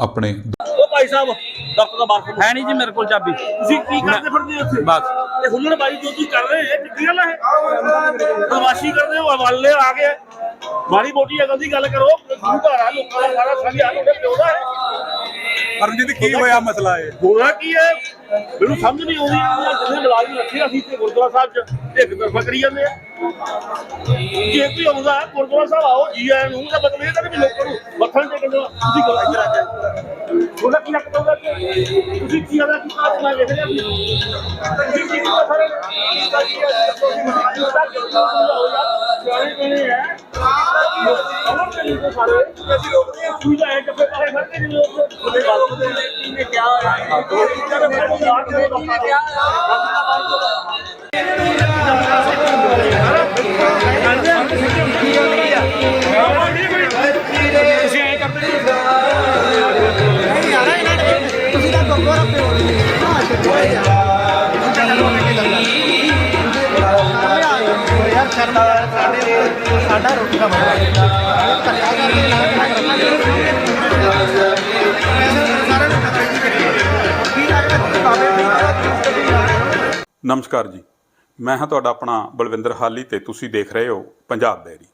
ਆਪਣੇ ਉਹ ਭਾਈ ਸਾਹਿਬ ਦਫ਼ਤਰ ਦਾ ਬਾਹਰ ਹੈ ਨਹੀਂ ਜੀ ਮੇਰੇ ਕੋਲ ਚਾਬੀ। ਤੁਸੀਂ ਕੀ ਕਰਦੇ ਫਿਰਦੇ ਹੋ ਉੱਥੇ ਬਸ। ਇਹ ਹੁੱਲੜਬਾਜ਼ੀ ਜੋ ਤੁਸੀਂ ਕਰ ਰਹੇ ਹੋ ਕਿੱਡੀ ਗੱਲ ਹੈ? ਬਦਮਾਸ਼ੀ ਕਰਦੇ ਹੋ ਹਵਾਲੇ ਆ ਗਏ ਮਾੜੀ ਮੋਟੀ ਅਕਲ ਦੀ ਗੱਲ ਕਰੋ ਗੁਰੂ ਘਰ ਆ ਲੋਕਾਂ ਦਾ ਸਾਰਾ ਸਾਂਝਾ ਤੁਹਾਡੇ ਪਿਓ ਦਾ ਹੈ। ਪਰਮਜੀਤ ਕੀ ਹੋਇਆ ਮਸਲਾ ਇਹ? ਹੋਣਾ ਕੀ ਹੈ? ਮੈਨੂੰ ਸਮਝ ਨਹੀਂ ਆਉਂਦੀ ਜਿੰਨੇ ਮੁਲਾਜ਼ਮ ਰੱਖੇ ਅਸੀਂ ਤੇ ਗੁਰਦੁਆਰਾ ਸਾਹਿਬ ਚ ਇੱਕ ਤਰਫਾ ਕਰੀ ਜਾਂਦੇ ਆ। ਜੇ ਕੋਈ ਆਉਂਦਾ ਗੁਰਦੁਆਰਾ ਸਾਹਿਬ ਆਓ ਜੀ ਆਇਆਂ ਨੂੰ ਤਾਂ ਮਤਲਬ ਇਹ ਤਾਂ ਨਹੀਂ ਵੀ ਲੋਕਾਂ ਨੂੰ ਮੱਥਾ ਟੇਕਣ ਦਾ ਤੁਸੀਂ ਗੱਲ ਇੱਧਰ ਆ ਕੇ ਉਹਦਾ ਕੀ ਲੱਗਦਾ ਉਹਦਾ ਕਿ ਤੁਸੀਂ ਕੀ ਆਦਾ ਕੀ ਕਾਜ ਨਾ ਵੇਖ ਲਿਆ ਤੁਸੀਂ ਕੀ ਕੀਤਾ ਸਾਰੇ ਸਾਰੇ ਬਣੇ ਹੈ ਅਮਰ ਤੇ ਨਹੀਂ ਸਾਰੇ ਅਸੀਂ ਲੋਕ ਨੇ ਤੁਸੀਂ ਤਾਂ ਇੱਕ ਫੇ ਪਾਸੇ ਫੜਦੇ ਨਹੀਂ ਲੋਕ ਉਹਦੇ ਗੱਲ ਤੇ ਨੇ ਕਿਹਾ ਹੋਇਆ ਦੋ ਟੀਚਰ ਨੇ ਬਾਤ ਦੇ ਕਿਹਾ ਤੁਸੀਂ ਸਾਡਾ ਰੋਟੀ ਦਾ ਮਸਲਾ ਧੱਕਾ ਕਰਕੇ ਲਾ ਕੇ ਸਾਰਿਆਂ ਨੂੰ ਪਤਾ ਹੀ ਨਹੀਂ ਕੀ ਲੱਗਦਾ ਨਮਸਕਾਰ ਜੀ। ਮੈਂ ਹਾਂ ਤੁਹਾਡਾ ਆਪਣਾ ਬਲਵਿੰਦਰ ਹਾਲੀ ਤੇ ਤੁਸੀਂ ਦੇਖ ਰਹੇ ਹੋ ਪੰਜਾਬ ਡੈਰੀ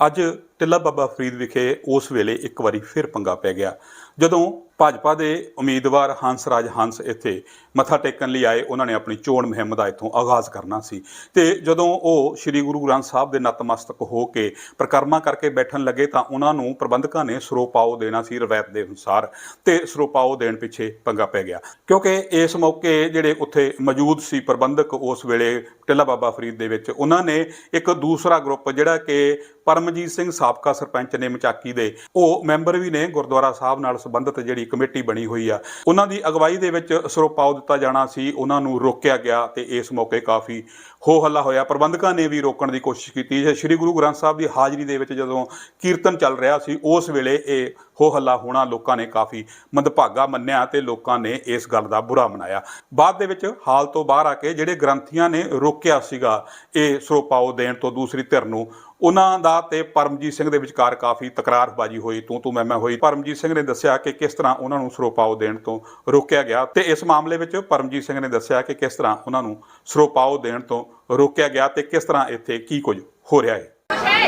ਅੱਜ ਟਿੱਲਾ ਬਾਬਾ ਫਰੀਦ ਵਿਖੇ ਉਸ ਵੇਲੇ ਇੱਕ ਵਾਰੀ ਫਿਰ ਪੰਗਾ ਪੈ ਗਿਆ। ਜਦੋਂ ਭਾਜਪਾ ਦੇ ਉਮੀਦਵਾਰ ਹੰਸ ਰਾਜ ਹੰਸ ਇੱਥੇ ਮੱਥਾ ਟੇਕਣ ਲਈ ਆਏ, ਉਹਨਾਂ ਨੇ ਆਪਣੀ ਚੋਣ ਮੁਹਿੰਮ ਦਾ ਇੱਥੋਂ ਆਗਾਜ਼ ਕਰਨਾ ਸੀ। ਤੇ ਜਦੋਂ ਉਹ ਸ੍ਰੀ ਗੁਰੂ ਗ੍ਰੰਥ ਸਾਹਿਬ ਦੇ ਨਤਮਸਤਕ ਹੋ ਕੇ ਪ੍ਰਕਰਮਾ ਕਰਕੇ ਬੈਠਣ ਲੱਗੇ ਤਾਂ ਉਹਨਾਂ ਨੂੰ ਪ੍ਰਬੰਧਕਾਂ ਨੇ ਸਰੋਪਾਓ ਦੇਣਾ ਸੀ ਰਵਾਇਤ ਦੇ ਅਨੁਸਾਰ ਤੇ ਸਰੋਪਾਓ ਦੇਣ ਪਿੱਛੇ ਪੰਗਾ ਪੈ ਗਿਆ। ਕਿਉਂਕਿ ਇਸ ਮੌਕੇ ਜਿਹੜੇ ਉੱਥੇ ਮੌਜੂਦ ਸੀ ਪ੍ਰਬੰਧਕ, ਉਸ ਵੇਲੇ ਟਿੱਲਾ ਬਾਬਾ ਫਰੀਦ ਦੇ ਵਿੱਚ, ਉਹਨਾਂ ਨੇ ਇੱਕ ਦੂਸਰਾ ਗਰੁੱਪ ਜਿਹੜਾ ਕਿ ਪਰਮਜੀਤ ਸਿੰਘ ਸਾਬਕਾ ਸਰਪੰਚ ਨੇ ਮਚਾਕੀ ਦੇ। ਉਹ ਮੈਂਬਰ ਵੀ ਨੇ ਗੁਰਦੁਆਰਾ ਸਾਹਿਬ ਨਾਲ ਸੰਬੰਧਿਤ ਜਿਹੜੀ ਕਮੇਟੀ ਬਣੀ ਹੋਈ ਆ। ਉਹਨਾਂ ਦੀ ਅਗਵਾਈ ਦੇ ਵਿੱਚ ਸਰੋਪਾਓ ਦਿੱਤਾ ਜਾਣਾ ਸੀ, ਉਹਨਾਂ ਨੂੰ ਰੋਕਿਆ ਗਿਆ ਤੇ ਇਸ ਮੌਕੇ ਕਾਫੀ ਹੋ ਹੱਲਾ ਹੋਇਆ। ਪ੍ਰਬੰਧਕਾਂ ਨੇ ਵੀ ਰੋਕਣ ਦੀ ਕੋਸ਼ਿਸ਼ ਕੀਤੀ। ਜੇ ਸ੍ਰੀ ਗੁਰੂ ਗ੍ਰੰਥ ਸਾਹਿਬ ਦੀ ਹਾਜ਼ਰੀ ਦੇ ਵਿੱਚ ਜਦੋਂ ਕੀਰਤਨ ਚੱਲ ਰਿਹਾ ਸੀ, ਉਸ ਵੇਲੇ ਇਹ ਹੋ ਹੱਲਾ ਹੋਣਾ ਲੋਕਾਂ ਨੇ ਕਾਫੀ ਮੰਦਭਾਗਾ ਮੰਨਿਆ ਤੇ ਲੋਕਾਂ ਨੇ ਇਸ ਗੱਲ ਦਾ ਬੁਰਾ ਮਨਾਇਆ। ਬਾਅਦ ਦੇ ਵਿੱਚ ਹਾਲ ਤੋਂ ਬਾਹਰ ਆ ਕੇ ਜਿਹੜੇ ਗ੍ਰੰਥੀਆਂ ਨੇ ਰੋਕਿਆ ਸੀਗਾ ਇਹ ਸਰੋਪਾਓ ਦੇਣ ਤੋਂ ਦੂਸਰੀ ਧਿਰ ਨੂੰ, ਉਹਨਾਂ ਦਾ ਤੇ ਪਰਮਜੀਤ ਸਿੰਘ ਦੇ ਵਿਚਕਾਰ ਕਾਫੀ ਤਕਰਾਰਬਾਜ਼ੀ ਹੋਈ, ਤੂੰ ਤੂੰ ਮੈਂ ਮੈਂ ਹੋਈ। ਪਰਮਜੀਤ ਸਿੰਘ ਨੇ ਦੱਸਿਆ ਕਿ ਕਿਸ ਤਰ੍ਹਾਂ ਉਹਨਾਂ ਨੂੰ ਸਰੋਪਾਓ ਦੇਣ ਤੋਂ ਰੋਕਿਆ ਗਿਆ ਤੇ ਇਸ ਮਾਮਲੇ ਵਿੱਚ ਪਰਮਜੀਤ ਸਿੰਘ ਨੇ ਦੱਸਿਆ ਕਿ ਕਿਸ ਤਰ੍ਹਾਂ ਉਹਨਾਂ ਨੂੰ ਸਰੋਪਾਓ ਦੇਣ ਤੋਂ ਰੋਕਿਆ ਗਿਆ ਤੇ ਕਿਸ ਤਰ੍ਹਾਂ ਇੱਥੇ ਕੀ ਕੁਝ ਹੋ ਰਿਹਾ ਹੈ।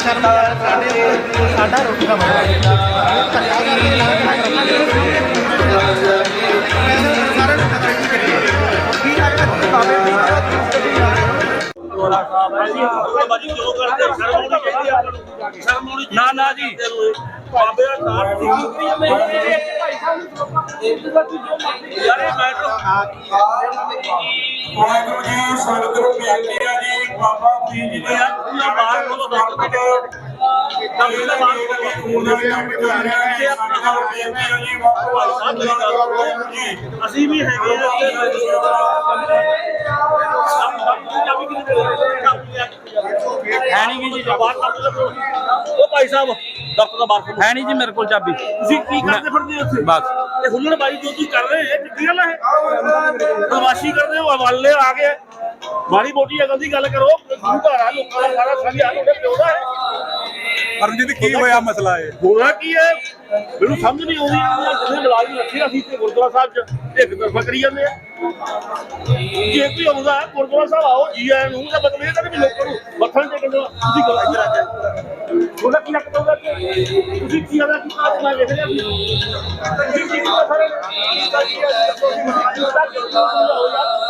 ਯਾਰ ਸ਼ਰਮ ਸਾਡੇ ਸਾਡਾ ਰੋਟੀ ਦਾ ਮਸਲਾ ਧੱਕਾ ਕਰਕੇ ਲਾ ਕੇ ਸਾਰਿਆਂ ਨੂੰ ਪਤਾ ਹੀ। ਨਹੀਂ ਕੀ ਲੱਗਦਾ ਬਾਬੇ ਦੀ ਬਾਜੀ ਕਿਉਂ ਕਰਦੇ ਸ਼ਰਮ ਆਉਣੀ ਚਾਹੀਦੀ ਆ ਸ਼ਰਮ ਆਉਣੀ ਨਾ ਨਾ ਜੀ ਬਾਬੇ ਦਾ ਦੀ ਇਹ ਵਾਹਿਗੁਰੂ ਜੀ ਨੂੰ ਬੇਨਤੀ ਹੈ ਜੀ ਬਾਬਾ ਫਰੀਦ ਜੀ ਦੇ ਬਾਹਰ ਕੋਲੋਂ ਦੱਸ ਦਿਓ ਕੰਮ ਦਾ ਬਾਹਰ ਕੋਲੋਂ ਜੀ ਆਪਣਾ ਬੇਨਤੀ ਹੈ ਜੀ ਬਾਬਾ ਸਾਹਿਬ ਮੇਰੀ ਗੱਲ ਜੀ ਅਸੀਂ ਵੀ ਹੈਗੇ ਆ ਇੱਥੇ। ਸਭ ਸਭ ਦੇ ਚਾਬੀ ਕੇ ਹੈ ਨਹੀਂ ਜੀ ਬਾਹਰ ਉਹ ਭਾਈ ਸਾਹਿਬ ਦਫ਼ਤਰ ਦਾ ਬਾਹਰ। ਹੈ ਨਹੀਂ ਜੀ ਮੇਰੇ ਕੋਲ ਚਾਬੀ। ਤੁਸੀਂ ਕੀ ਕਰਦੇ ਫਿਰਦੇ ਹੋ ਉੱਥੇ ਬਸ। ਇਹ ਹੁੱਲੜਬਾਜ਼ੀ ਜੋ ਤੁਸੀਂ ਕਰ ਰਹੇ ਹੋ ਕਿੱਡੀ ਗੱਲ ਹੈ ਬਦਮਾਸ਼ੀ ਕਰਦੇ ਹੋ ਹਵਾਲੇ ਆ ਗਏ। ਮਾੜੀ ਮੋਟੀ ਅਕਲ ਦੀ ਗੱਲ ਕਰੋ ਗੁਰੂ ਘਰ ਆ ਲੋਕਾਂ ਦਾ ਸਾਰਾ ਸਾਂਝਾ ਤੁਹਾਡੇ ਪਿਓ ਦਾ ਹੈ। ਪਰਮਜੀਤ ਕੀ ਹੋਇਆ ਮਸਲਾ ਇਹ? ਹੋਣਾ ਕੀ ਹੈ? ਮੈਨੂੰ ਸਮਝ ਨਹੀਂ ਆਉਂਦੀ ਇਹਨਾਂ ਜਿੰਨੇ ਮੁਲਾਜ਼ਮ ਰੱਖੇ ਅਸੀਂ ਤੇ ਗੁਰਦੁਆਰਾ ਸਾਹਿਬ ਚ ਇੱਕ ਤਰਫਾ ਕਰੀ ਜਾਂਦੇ ਆ। ਜੇ ਕੋਈ ਆਉਂਦਾ ਗੁਰਦੁਆਰਾ ਸਾਹਿਬ ਆਓ ਜੀ ਆਇਆਂ ਨੂੰ ਤਾਂ ਇਹ ਤਾਂ ਵੀ ਲੋਕਾਂ ਨੂੰ ਮੱਥਾ ਟੇਕਣ ਦੇਣਾ ਤੁਸੀਂ ਗਲਤ ਉਹਦਾ ਕੀ ਲੱਗਦਾ ਕਿ ਤੁਸੀਂ ਕੀ ਆਦਾ ਕੀ ਆਜ ਮੈਂ ਦੇਖ ਰਿਹਾ ਤੁਸੀਂ ਕੀ ਸਾਰੇ? ਕੋਲੇ ਹੈ